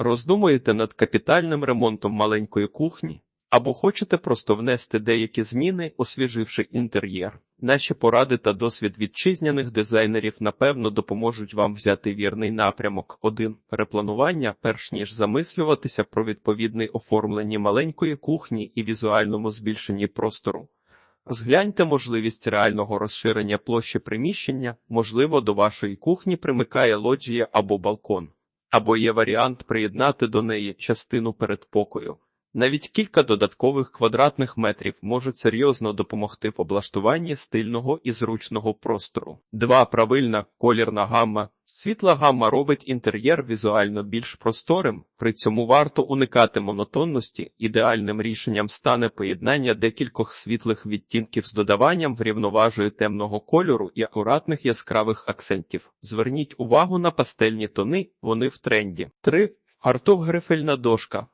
Роздумуєте над капітальним ремонтом маленької кухні? Або хочете просто внести деякі зміни, освіживши інтер'єр. Наші поради та досвід вітчизняних дизайнерів напевно допоможуть вам взяти вірний напрямок. 1. Перепланування, перш ніж замислюватися про відповідне оформлення маленької кухні і візуальному збільшенні простору. Розгляньте можливість реального розширення площі приміщення, можливо, до вашої кухні примикає лоджія або балкон, або є варіант приєднати до неї частину передпокою. Навіть кілька додаткових квадратних метрів можуть серйозно допомогти в облаштуванні стильного і зручного простору. 2. Правильна колірна гамма. Світла гамма робить інтер'єр візуально більш просторим, при цьому варто уникати монотонності. Ідеальним рішенням стане поєднання декількох світлих відтінків з додаванням врівноважує темного кольору і акуратних яскравих акцентів. Зверніть увагу на пастельні тони, вони в тренді. 3. Артогрифельна дошка.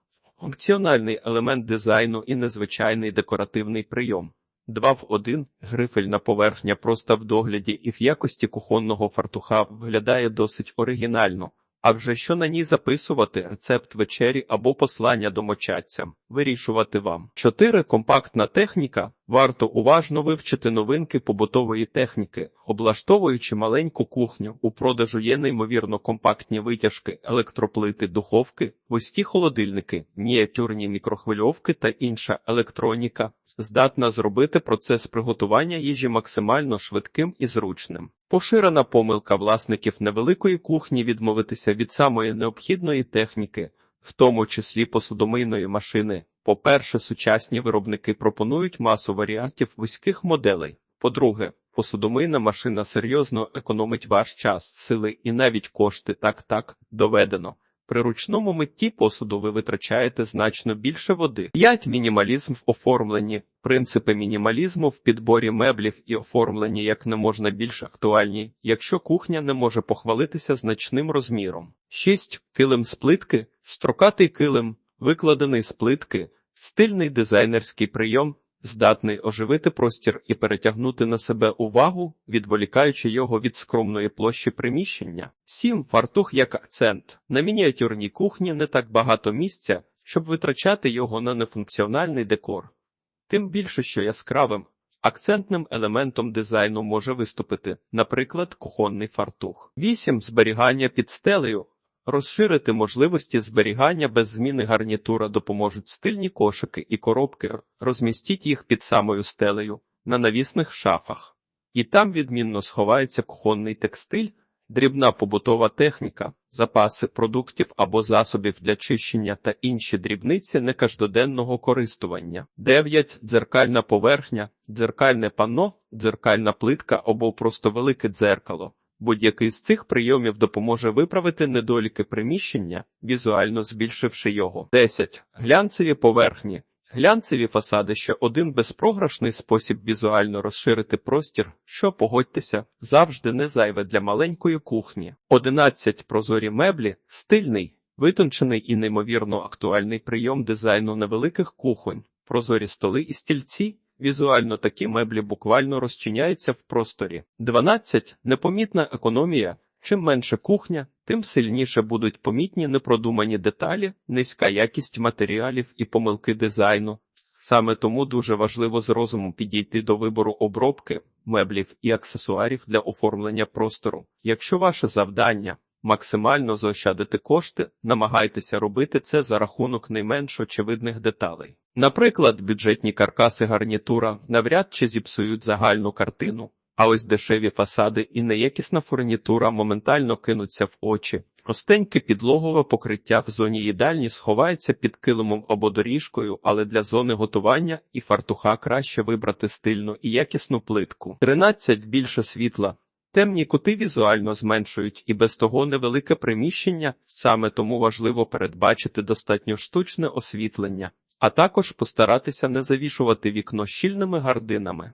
Функціональний елемент дизайну і незвичайний декоративний прийом. 2 в 1 грифельна поверхня просто в догляді і в якості кухонного фартуха виглядає досить оригінально. А вже що на ній записувати рецепт вечері або послання домочадцям, вирішувати вам. 4. Компактна техніка. Варто уважно вивчити новинки побутової техніки, облаштовуючи маленьку кухню. У продажу є неймовірно компактні витяжки, електроплити, духовки, вузькі холодильники, мініатюрні мікрохвильовки та інша електроніка, здатна зробити процес приготування їжі максимально швидким і зручним. Поширена помилка власників невеликої кухні відмовитися від самої необхідної техніки, в тому числі посудомийної машини. По-перше, сучасні виробники пропонують масу варіантів вузьких моделей. По-друге, посудомийна машина серйозно економить ваш час, сили і навіть кошти. Так так доведено. При ручному митті посуду ви витрачаєте значно більше води. 5. Мінімалізм в оформленні. Принципи мінімалізму в підборі меблів і оформленні як не можна більш актуальні, якщо кухня не може похвалитися значним розміром. 6. Килим з плитки. Строкатий килим, викладений з плитки, стильний дизайнерський прийом, здатний оживити простір і перетягнути на себе увагу, відволікаючи його від скромної площі приміщення. 7. Фартух як акцент. На мініатюрній кухні не так багато місця, щоб витрачати його на нефункціональний декор. Тим більше, що яскравим, акцентним елементом дизайну може виступити, наприклад, кухонний фартух. 8. Зберігання під стелею. Розширити можливості зберігання без зміни гарнітура допоможуть стильні кошики і коробки, розмістіть їх під самою стелею на навісних шафах. І там відмінно сховається кухонний текстиль, дрібна побутова техніка, запаси продуктів або засобів для чищення та інші дрібниці некаждоденного користування. 9. Дзеркальна поверхня, дзеркальне панно, дзеркальна плитка або просто велике дзеркало. Будь-який з цих прийомів допоможе виправити недоліки приміщення, візуально збільшивши його. 10. Глянцеві поверхні. Глянцеві фасади ще один безпрограшний спосіб візуально розширити простір, що погодьтеся, завжди не зайве для маленької кухні. 11. Прозорі меблі, стильний, витончений і неймовірно актуальний прийом дизайну невеликих кухонь, прозорі столи і стільці. Візуально такі меблі буквально розчиняються в просторі. 12. Непомітна економія. Чим менше кухня, тим сильніше будуть помітні непродумані деталі, низька якість матеріалів і помилки дизайну. Саме тому дуже важливо з розумом підійти до вибору обробки, меблів і аксесуарів для оформлення простору. Якщо ваше завдання максимально заощадити кошти, намагайтеся робити це за рахунок найменш очевидних деталей. Наприклад, бюджетні каркаси гарнітура навряд чи зіпсують загальну картину, а ось дешеві фасади і неякісна фурнітура моментально кинуться в очі. Простеньке підлогове покриття в зоні їдальні сховається під килимом або доріжкою, але для зони готування і фартуха краще вибрати стильну і якісну плитку. 13. більше світла. Темні кути візуально зменшують і без того невелике приміщення, саме тому важливо передбачити достатньо штучне освітлення, а також постаратися не завішувати вікно щільними гардинами.